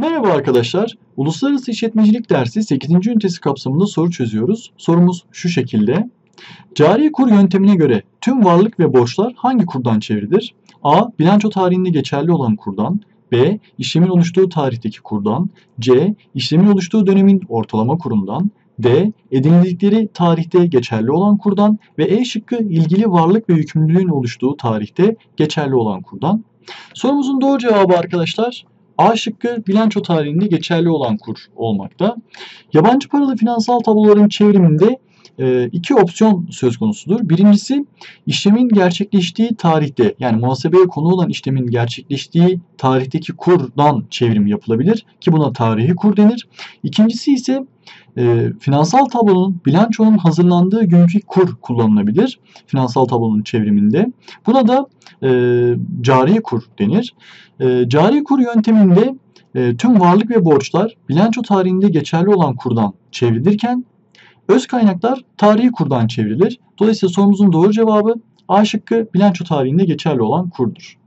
Merhaba arkadaşlar. Uluslararası İşletmecilik dersi 8. ünitesi kapsamında soru çözüyoruz. Sorumuz şu şekilde. Cari kur yöntemine göre tüm varlık ve borçlar hangi kurdan çevrilir? A. Bilanço tarihinde geçerli olan kurdan. B. İşlemin oluştuğu tarihteki kurdan. C. İşlemin oluştuğu dönemin ortalama kurundan. D. Edinildikleri tarihte geçerli olan kurdan ve E şıkkı ilgili varlık ve yükümlülüğün oluştuğu tarihte geçerli olan kurdan. Sorumuzun doğru cevabı arkadaşlar A şıkkı bilanço tarihinde geçerli olan kur olmakta. Yabancı paralı finansal tabloların çevriminde iki opsiyon söz konusudur. Birincisi işlemin gerçekleştiği tarihte yani muhasebeye konu olan işlemin gerçekleştiği tarihteki kurdan çevrim yapılabilir ki buna tarihi kur denir. İkincisi ise e, finansal tablonun bilançonun hazırlandığı günkü kur kullanılabilir finansal tablonun çevriminde. Buna da e, cari kur denir. E, cari kur yönteminde e, tüm varlık ve borçlar bilanço tarihinde geçerli olan kurdan çevrilirken öz kaynaklar tarihi kurdan çevrilir. Dolayısıyla sorumuzun doğru cevabı A şıkkı bilanço tarihinde geçerli olan kurdur.